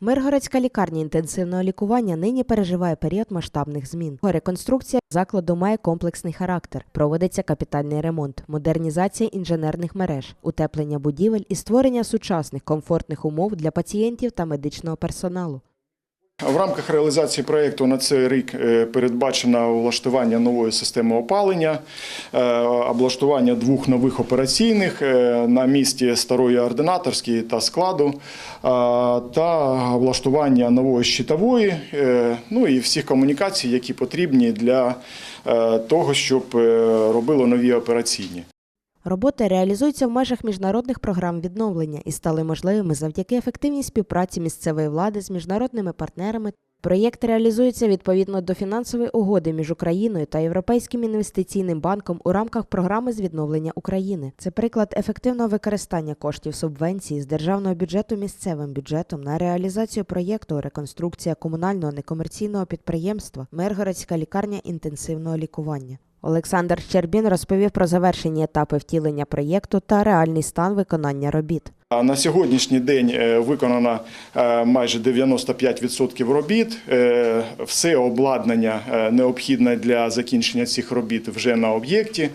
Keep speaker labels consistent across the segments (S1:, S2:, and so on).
S1: Миргородська лікарня інтенсивного лікування нині переживає період масштабних змін. Реконструкція закладу має комплексний характер. Проводиться капітальний ремонт, модернізація інженерних мереж, утеплення будівель і створення сучасних комфортних умов для пацієнтів та медичного персоналу.
S2: В рамках реалізації проєкту на цей рік е, передбачено влаштування нової системи опалення, е, облаштування двох нових операційних е, на місці старої ординаторської та складу, та влаштування нової щитової, ну і всіх комунікацій, які потрібні для того, щоб робили нові операційні.
S1: Роботи реалізуються в межах міжнародних програм відновлення і стали можливими завдяки ефективній співпраці місцевої влади з міжнародними партнерами. Проєкт реалізується відповідно до фінансової угоди між Україною та Європейським інвестиційним банком у рамках програми з відновлення України. Це приклад ефективного використання коштів субвенції з державного бюджету місцевим бюджетом на реалізацію проєкту реконструкція комунального некомерційного підприємства Миргородська лікарня інтенсивного лікування. Олександр Щербін розповів про завершені етапи втілення проєкту та реальний стан виконання робіт.
S2: На сьогоднішній день е, виконано е, майже 95% робіт. Е, Все обладнання необхідне для закінчення цих робіт вже на об'єкті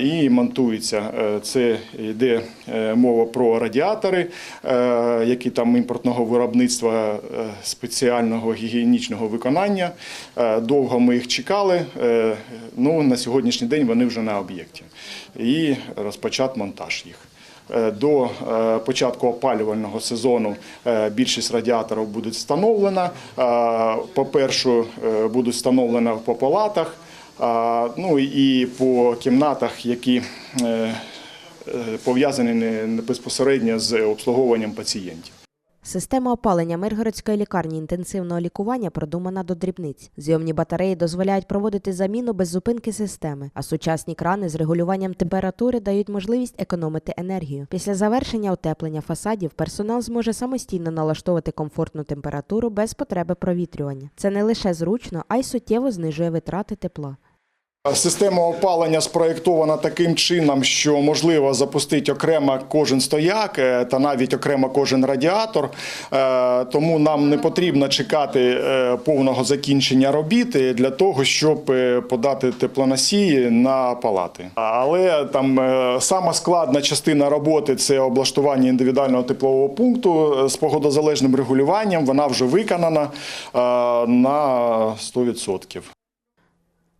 S2: і монтується. Це йде мова про радіатори, які там імпортного виробництва спеціального гігієнічного виконання. Довго ми їх чекали. Ну, на сьогоднішній день вони вже на об'єкті. І розпочат монтаж їх. Е, До е, початку опалювального сезону е, більшість радіаторів буде встановлена. Е, По-перше, е, будуть встановлені по палатах, ну і по кімнатах, які пов'язані безпосередньо з обслуговуванням пацієнтів.
S1: Система опалення Миргородської лікарні інтенсивного лікування продумана до дрібниць. Зйомні батареї дозволяють проводити заміну без зупинки системи, а сучасні крани з регулюванням температури дають можливість економити енергію. Після завершення утеплення фасадів персонал зможе самостійно налаштовувати комфортну температуру без потреби провітрювання. Це не лише зручно, а й суттєво знижує витрати тепла.
S2: Система опалення спроєктована таким чином, що можливо запустити окремо кожен стояк е, та навіть окремо кожен радіатор. Е, Тому нам не потрібно чекати е, повного закінчення робіт для того, щоб подати теплоносії на палати. Але там сама складна частина роботи це облаштування індивідуального теплового пункту з погодозалежним регулюванням. Вона вже виконана на 100%.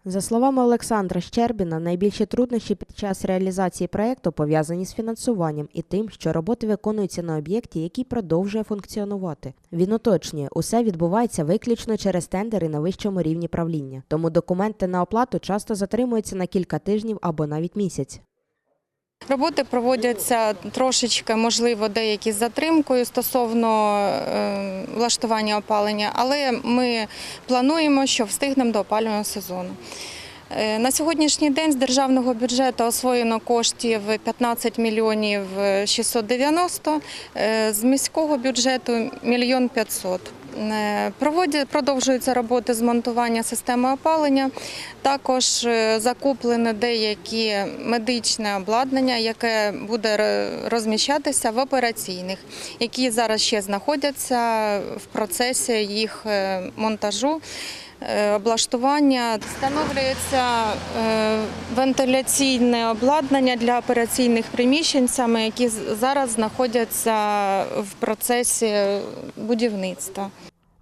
S1: За словами Олександра Щербіна, найбільші труднощі під час реалізації проєкту пов'язані з фінансуванням і тим, що роботи виконуються на об'єкті, який продовжує функціонувати. Він уточнює, усе відбувається виключно через тендери на вищому рівні правління, тому документи на оплату часто затримуються на кілька тижнів або навіть місяць.
S3: Роботи проводяться трошечки, можливо, деякі з затримкою стосовно е, влаштування опалення, але ми плануємо, що встигнемо до опалювального сезону. Е, На сьогоднішній день з державного бюджету освоєно коштів 15 мільйонів 690, е, з міського бюджету мільйон 500. Е, Продовжуються роботи з монтування системи опалення. Також е, закуплене деякі медичне обладнання, яке буде розміщатися в операційних, які зараз ще знаходяться в процесі їх е, монтажу. Е, Облаштування встановлюється е, вентиляційне обладнання для операційних приміщень, саме які зараз знаходяться в процесі будівництва.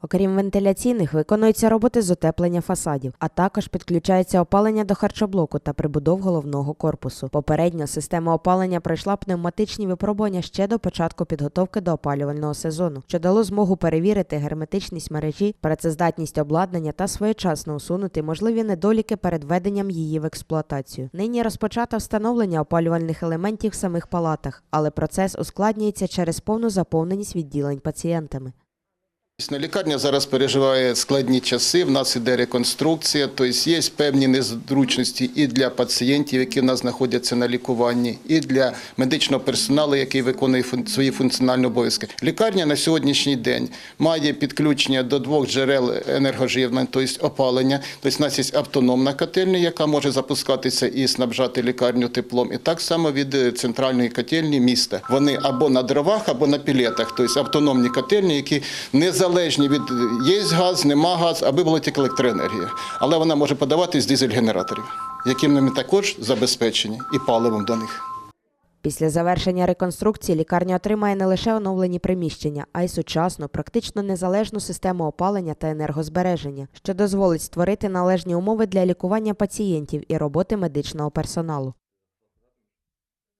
S1: Окрім вентиляційних, виконуються роботи з утеплення фасадів, а також підключається опалення до харчоблоку та прибудов головного корпусу. Попередньо система опалення пройшла пневматичні випробування ще до початку підготовки до опалювального сезону, що дало змогу перевірити герметичність мережі, працездатність обладнання та своєчасно усунути можливі недоліки перед введенням її в експлуатацію. Нині розпочато встановлення опалювальних елементів в самих палатах, але процес ускладнюється через повну заповненість відділень пацієнтами.
S4: Лікарня зараз переживає складні часи. В нас іде реконструкція, тобто є певні незручності і для пацієнтів, які в нас знаходяться на лікуванні, і для медичного персоналу, який виконує свої функціональні обов'язки. Лікарня на сьогоднішній день має підключення до двох джерел енергоживлення, тобто опалення. Тобто, у нас є автономна котельня, яка може запускатися і снабжати лікарню теплом. І так само від е, центральної котельні міста. Вони або на дровах, або на пілетах, тобто автономні котельні, які незалежні від є газ, нема газ, аби була тільки електроенергія. Але вона може подаватись з дизель-генераторів, яким ми також забезпечені і паливом до них.
S1: Після завершення реконструкції лікарня отримає не лише оновлені приміщення, а й сучасну, практично незалежну систему опалення та енергозбереження, що дозволить створити належні умови для лікування пацієнтів і роботи медичного персоналу.